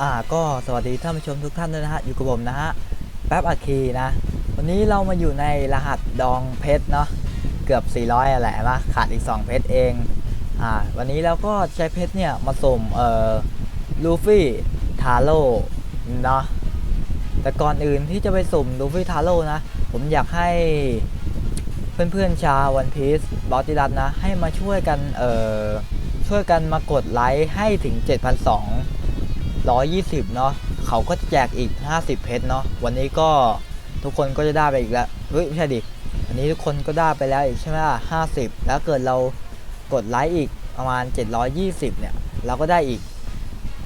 อ่าก็สวัสดีท่านผู้ชมทุกท่านด้วยนะฮะอยู่กับผมนะฮะแป๊บอาคีนะ วันนี้เรามาอยู่ในรหัสดองเพชรเนาะเกือบ 400อะไรวะขาดอีก 2 เพชรเองอ่าวันนี้เราก็ใช้เพชรเนี่ยมาสุ่มเอ่อลูฟี่ทาโร่เนาะแต่ก่อนอื่นที่จะไปสุ่มลูฟี่ทาโร่นะ ผมอยากให้เพื่อนๆชาววันพีซบอสติรัตนะ ให้มาช่วยกันเอ่อช่วยกันมากดไลค์ให้ถึง 7,200 120 เนาะเขาก็แจกอีก 50 เพชรเนาะวันนี้ก็ทุกคนก็จะได้ไปอีกแล้วเฮ้ยไม่ใช่ดิอันนี้ทุกคนก็ได้ไปแล้วอีกใช่ไหมล่ะ50 แล้วเกิดเรากดไลค์อีกประมาณ 720 เนี่ย เราก็ได้อีก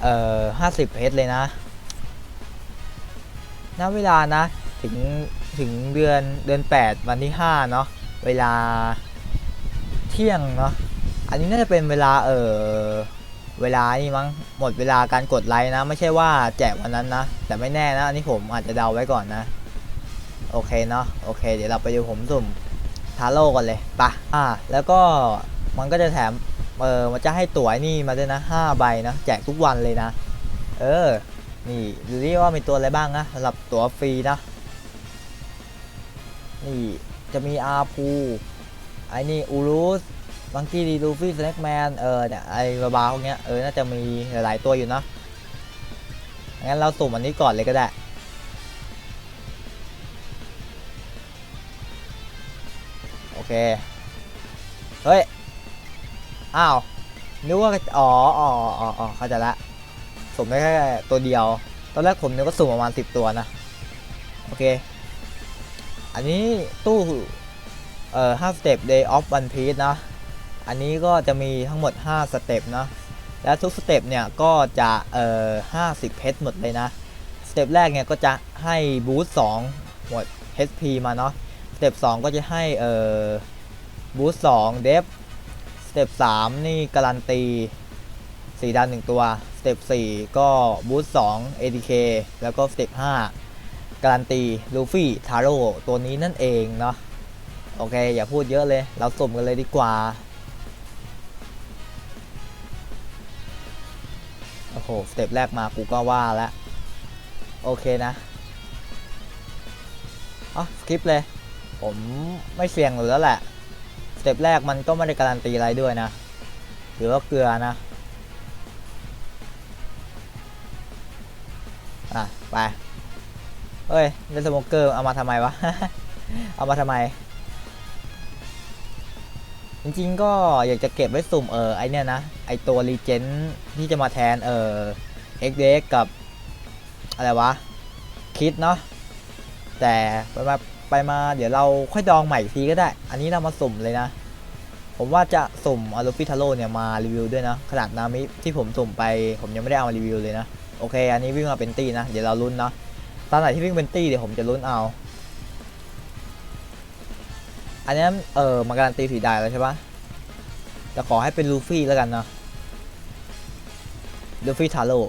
เอ่อ50 เพชรเลยนะณเวลานะถึงถึงเดือนเดือน 8 วันที่ 5 เนาะเวลาเที่ยงเนาะอันนี้น่าจะเป็นเวลาเออ เวลานี่มั้งหมดเวลาการกดไลค์นะ ไม่ใช่ว่าแจกวันนั้นนะ แต่ไม่แน่นะ อันนี้ผมอาจจะเดาไว้ก่อนนะ โอเคเนาะโอเค เดี๋ยวเราไปดูผมสุ่มทาโร่ก่อนเลยปะอ่า แล้วก็มันก็จะแถมเออมันจะให้ตั๋วนี่มาด้วยนะ5ใบนะแจกทุกวันเลยนะ เออ นี่ดูดิว่ามีตัวอะไรบ้างนะสำหรับตั๋วฟรีนะ นี่จะมีอาพูไอ้นี่อูรุส บังกี้ดีลูฟี่สแน็คแมนเออเนี่ยไอ้บาๆพวกเนี้ยเออน่าจะมีหลายตัวอยู่เนอะงั้นเราสุ่มอันนี้ก่อนเลยก็ได้โอเคเฮ้ยอ้าวนึกว่าอ๋ออ๋ออ๋ออ๋อเข้าใจละสุ่มได้แค่ตัวเดียวตอนแรกผมนึกว่าสุ่มประมาณ10ตัวนะโอเค อันนี้ตู้เอ่อ5 step day of one piece นะ อันนี้ก็จะมีทั้งหมด 5 สเต็ปเนาะและทุกสเต็ปเนี่ยก็จะเอ่อ50 เพชรหมดเลยนะสเต็ปแรกเนี่ยก็จะให้บูสต์2หมด HP มาเนาะสเต็ป2ก็จะให้เอ่อบูสต์2เดฟสเต็ป3นี่การันตี4ดัน1ตัว สเต็ป4ก็บูสต์2 ATK แล้วก็สเต็ป5การันตีลูฟี่ทาโร่ตัวนี้นั่นเองเนาะโอเค อย่าพูดเยอะเลย เราสุ่มกันเลยดีกว่า โอ้โหสเต็ปแรกมากูก็ว่าแล้วโอเคนะอ๋อสคริปเลย ผมไม่เสี่ยงอยู่แล้วแหละสเต็ปแรกมันก็ไม่ได้การันตีอะไรด้วยนะหรือว่าเกลือนะอะไปเฮ้ยเล่นสโมเกอร์เอามาทำไมวะ เอามาทำไม จริงๆก็อยากจะเก็บไว้สุ่มเออไอเนี่ยนะ ไอตัวรีเจนที่จะมาแทนเออ XDX กับ อะไรวะ คิดเนาะแต่ไปมาไปมาเดี๋ยวเราค่อยดองใหม่อีกทีก็ได้ อันนี้เรามาสุ่มเลยนะ ผมว่าจะสุ่มอารูฟิทาโร่เนี่ยมารีวิวด้วยนะ ขนาดนามิที่ผมสุ่มไป ผมยังไม่ได้เอามารีวิวเลยนะ โอเค อันนี้วิ่งมาเป็นตีนะ เดี๋ยวเราลุ้นเนาะตอนไหนที่วิ่งเป็นตีเดี๋ยวผมจะลุ้นเอา อันนี้เออมาการันตีสีดายแล้วใช่ปะแต่ขอให้เป็นลูฟี่แล้วกันเนาะลูฟี่ทาโร่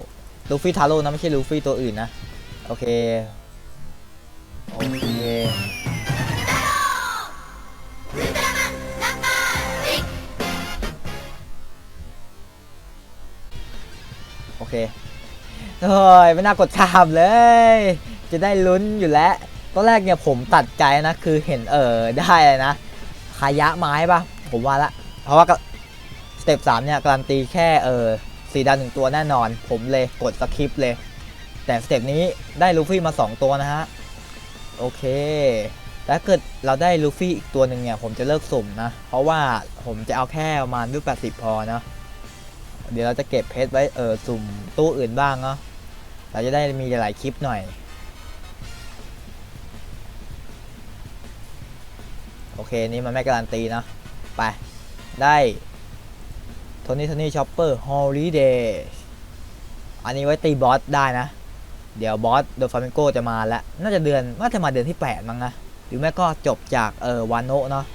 ลูฟี่ทาโร่นะไม่ใช่ลูฟี่ตัวอื่นนะ โอเค โอเคโอเคเฮ้ยไม่น่ากดข้ามเลย จะได้ลุ้นอยู่แล้ว ตอนแรกเนี่ยผมตัดใจนะคือเห็นเออได้เลยนะขายะไม้ปะผมว่าละเพราะว่าสเต็ปสามเนี่ยการันตีแค่เออสีดำหนึ่งตัวแน่นอน ผมเลยกดสคริปเลย แต่สเต็ปนี้ได้ลูฟี่มา 2 ตัวนะฮะ โอเคแล้วเกิดเราได้ลูฟี่อีกตัวหนึ่งเนี่ย ผมจะเลิกสุ่มนะ เพราะว่าผมจะเอาแค่ประมาณรูป80พอนะ เดี๋ยวเราจะเก็บเพชรไว้เออสุ่มตู้อื่นบ้างเนาะเราจะได้มีหลายคลิปหน่อย โอเคนี่มันไม่การันตีนะ ไป ได้โทนี่โทนี่ช็อปเปอร์ฮอลลีเดย์อันนี้ไว้ตีบอสได้นะ เดี๋ยวบอสเดอะฟามิโกจะมาแล้ว น่าจะเดือนน่าจะมาเดือนที่ 8 มั้งนะ หรือไม่ก็จบจากเออวานโนเนาะ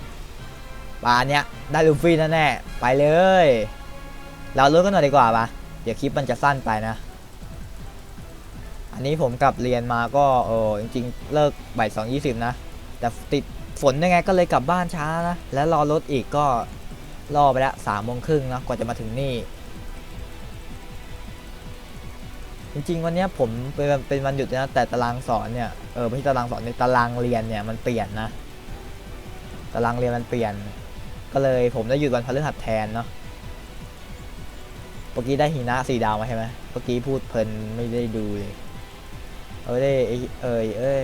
ปาเนี้ยได้ลูฟี่แน่ๆไปเลย เราลุ้นกันหน่อยดีกว่าปะเดี๋ยวคลิปมันจะสั้นไปนะ อันนี้ผมกลับเรียนมาก็เออจริง ๆ เลิกบ่ายสองยี่สิบนะ แต่ติด ฝนยังไงก็เลยกลับบ้านช้านะแล้วรอรถอีกก็รอไปละสามโมงครึ่งนะกว่าจะมาถึงนี่ จริงๆวันเนี้ยผมเป็นเป็นวันหยุดนะแต่ตารางสอนเนี่ยเออไม่ใช่ตารางสอนในตารางเรียนเนี่ยมันเปลี่ยนนะ ตารางเรียนมันเปลี่ยน ก็เลยผมได้หยุดวันพฤหัสแทนเนาะเมื่อกี้ได้หินะสี่ดาวมาใช่ไหมเมื่อกี้พูดเพลินไม่ได้ดูเลยเออได้เอ้ยเอ้ยเอ้ย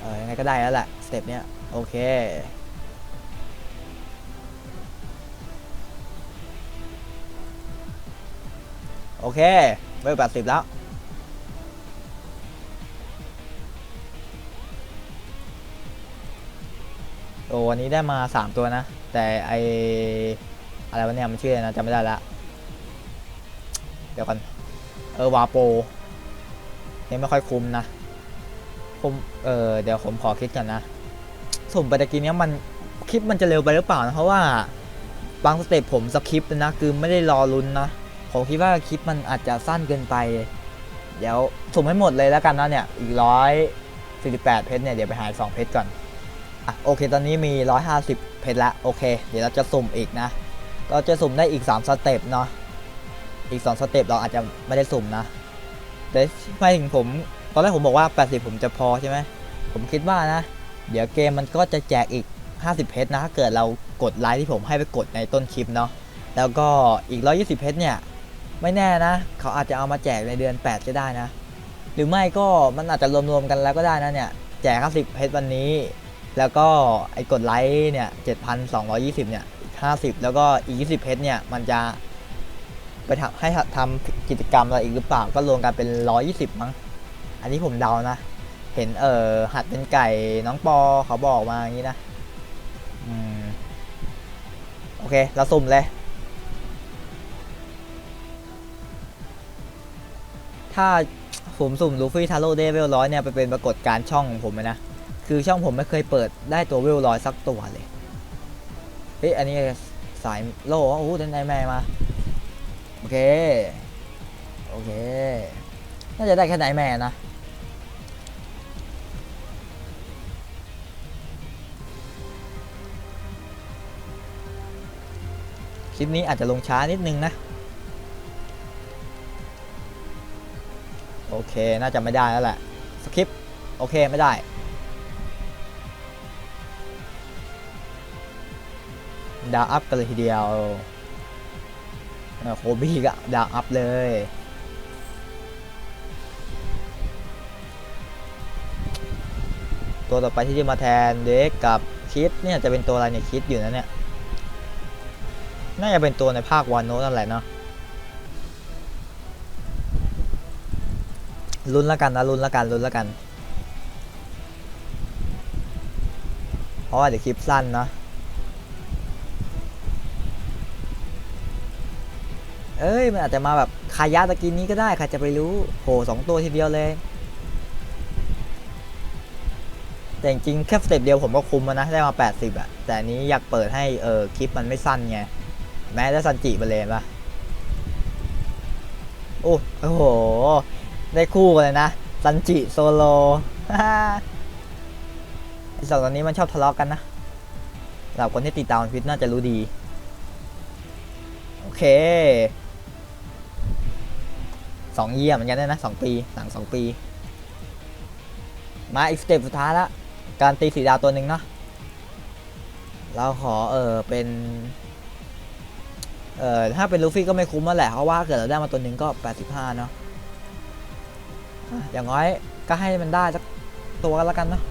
เออยังไงก็ได้แล้วแหละ สเต็ปเนี้ยโอเค โอเคเบอร์แปดสิบแล้ว โอ้วันนี้ได้มาสามตัวนะ แต่ไออะไรวะเนี่ยมันชื่ออะไรนะจำไม่ได้ละ เดี๋ยวก่อนเออวาโปนี่ไม่ค่อยคุ้มนะ ผมเออเดี๋ยวผมขอคิดก่อนนะสุ่มไปตะกี้เนี้ยมันคลิปมันจะเร็วไปหรือเปล่านะเพราะว่าบางสเต็ปผมสคริปต์นะคือไม่ได้รอลุ้นนะผมคิดว่าคลิปมันอาจจะสั้นเกินไป เดี๋ยวสุ่มให้หมดเลยแล้วกันนะเนี่ย อีกร้อยสี่สิบแปดเพชรเนี่ยเดี๋ยวไปหาสองเพชรก่อนอะโอเค ตอนนี้มี150เพชรละโอเค เดี๋ยวเราจะสุ่มอีกนะ ก็จะสุ่มได้อีก3สเต็ปเนาะอีก2สเต็ปเราอาจจะไม่ได้สุ่มนะแต่ไม่ถึงผม ตอนแรกผมบอกว่า 80 ผมจะพอใช่ไหม ผมคิดว่านะ เดี๋ยวเกมมันก็จะแจกอีก 50 เพชรนะถ้าเกิดเรากดไลค์ที่ผมให้ไปกดในต้นคลิปเนาะ แล้วก็อีก 120 เพชรเนี่ย ไม่แน่นะ เขาอาจจะเอามาแจกในเดือน 8 ก็ได้นะ หรือไม่ก็มันอาจจะรวมๆกันแล้วก็ได้นะเนี่ย แจก 50 เพชรวันนี้ แล้วก็ไอ้กดไลค์เนี่ย 7,220 เนี่ย 50 แล้วก็อีก 20 เพชรเนี่ย มันจะไปทำให้ทำกิจกรรมอะไรอีกหรือเปล่า ก็รวมกันเป็น 120 มั้ง อันนี้ผมเดานะ เห็นเออหัดเป็นไก่น้องปอเขาบอกมาอย่างนี้นะ อืม โอเค เราสุ่มเลย ถ้าผมสุ่มลูฟี่ทาโร่เดเวลร้อยเนี่ยไปเป็นปรากฏการณ์ช่องของผมเลยนะ คือช่องผมไม่เคยเปิดได้ตัวเวลร้อยสักตัวเลย เฮ้ย อันนี้สายโล่โอ้โหเดนไนแม่มา โอเค โอเค น่าจะได้แค่ไหนแม่นะ คลิปนี้อาจจะลงช้านิดนึงนะ โอเค น่าจะไม่ได้แล้วแหละสคริปโอเค ไม่ได้ ดาวอัพกันเลยทีเดียวโคบี้ก็ดาวอัพเลยตัวต่อไปที่จะมาแทนเด็กกับคิดเนี่ยจะเป็นตัวอะไรเนี่ยคิดอยู่นะเนี่ย น่าจะเป็นตัวในภาควานโนนั่นแหละเนาะลุ้นละกันนะลุ้นละกันลุ้นละกัน เพราะว่าเดี๋ยวคลิปสั้นเนาะเอ้ย มันอาจจะมาแบบคายะตะกินนี้ก็ได้ใครจะไปรู้โหสองตัวทีเดียวเลย แต่จริงแค่สเต็ปเดียวผมก็คุมแล้วนะ ได้มา 80อะแต่นี้อยากเปิดให้เออคลิปมันไม่สั้นไง แม้ได้ซันจิไปเลยปะโอ้โอ้โห ได้คู่กันเลยนะ ซันจิโซโลไอสองตัวนี้มันชอบทะเลาะกกันนะสำหรับคนที่ติดตามฟิตน่าจะรู้ดี โอเคสองเยี่ยมเหมือนกันได้นะสองปีหลังสองปี มาอีกสเต็ปสุดท้ายละการตีสีดาวตัวหนึ่งเนาะเราขอเออเป็น เออถ้าเป็นลูฟี่ก็ไม่คุ้มแล้วแหละเพราะว่าเกิดเราได้มาตัวหนึ่งก็ 85 เนาะอะอย่างน้อยก็ให้มันได้สักตัวกันแล้วกันเนาะ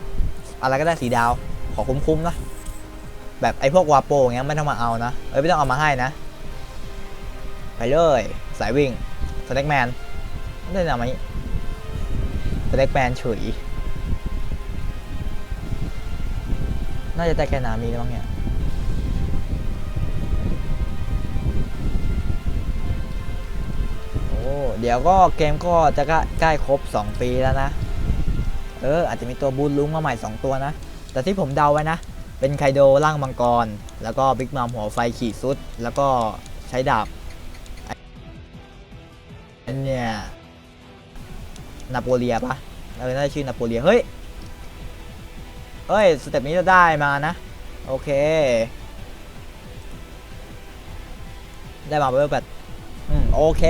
อะไรก็ได้สีดาวขอคุ้มๆนะแบบไอ้พวกวาโปอย่างเงี้ยไม่ต้องมาเอานะเอ้ยไม่ต้องเอามาให้นะ ไปเลยสายวิ่งสแน็กแมนได้นำไมสแน็กแมนเฉยน่าจะได้แค่นามีแล้วมั้งเนี่ย เดี๋ยวก็เกมก็จะใกล้ครบ 2 ปีแล้วนะ เออ อาจจะมีตัวบูนลุงมาใหม่ 2 ตัวนะ แต่ที่ผมเดาไว้นะ เป็นไคโดร่างมังกร แล้วก็บิ๊กมัมหัวไฟขี่สุด แล้วก็ใช้ดาบอันเนี่ยนาโปเลียปะเออน่าชื่อนาโปเลีย เฮ้ย เฮ้ย สเต็ปนี้จะได้มานะ โอเค ได้มาเบอร์แปดอืม โอเค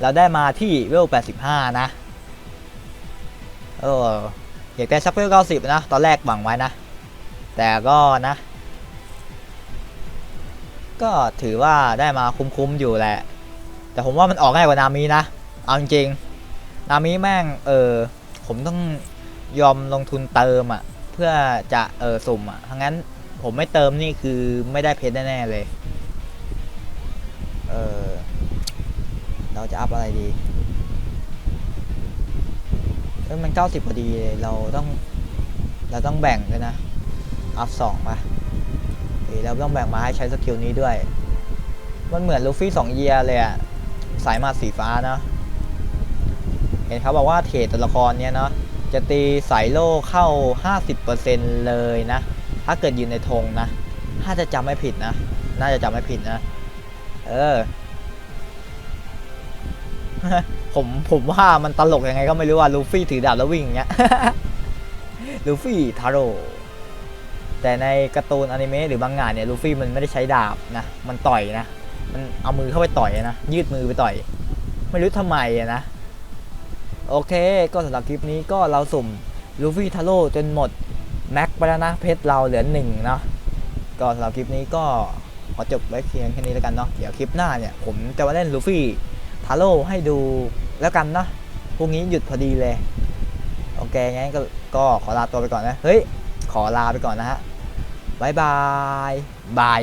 เราได้มาที่เวล 85 นะ เออ อยากได้สักเวล 90 นะ ตอนแรกหวังไว้นะ แต่ก็นะ ก็ถือว่าได้มาคุ้มๆอยู่แหละ แต่ผมว่ามันออกง่ายกว่านามินะ เอาจริงๆนามิแม่ง เออ ผมต้องยอมลงทุนเติมอะ เพื่อจะ เออสุ่มอะทั้งนั้นผมไม่เติมนี่คือไม่ได้เพชรแน่ๆเลย เออ เราจะอัพอะไรดีเอ้ยมัน 90พอดีเลยเราต้องเราต้องแบ่งด้วยนะ อัพสองป่ะเฮ้ยเราต้องแบ่งมาให้ใช้สกิลนี้ด้วย มันเหมือนลูฟี่สองเยียร์เลยอะสายมาสีฟ้าเนะเห็นเขาบอกว่าเทรดตัวละครเนี้ยเนาะจะตีสายโล่เข้า 50%เลยนะ ถ้าเกิดยืนในธงนะ ถ้าจะจำไม่ผิดนะ น่าจะจำไม่ผิดนะ เออ ผมผมว่ามันตลกยังไงก็ไม่รู้ว่าลูฟี่ถือดาบแล้ววิ่งอย่างเงี้ยลูฟี่ทาโร่แต่ในการ์ตูนอนิเมะหรือบางงานเนี่ยลูฟี่มันไม่ได้ใช้ดาบนะ มันต่อยนะ มันเอามือเข้าไปต่อยนะ ยืดมือไปต่อย ไม่รู้ทำไมอะนะ โอเค ก็สำหรับคลิปนี้ก็เราสุ่มลูฟี่ทาโร่จนหมดแม็กไปแล้วนะ เพชรเราเหลือหนึ่งเนาะ ก็สำหรับคลิปนี้ก็ขอจบไว้เพียงแค่นี้แล้วกันเนาะ เดี๋ยวคลิปหน้าเนี่ย ผมจะมาเล่นลูฟี่ ทาโร่ให้ดูแล้วกันเนาะพรุ่งนี้หยุดพอดีเลย โอเคงั้นก็ก็ขอลาตัวไปก่อนนะ เฮ้ย ขอลาไปก่อนนะฮะบายบาย บาย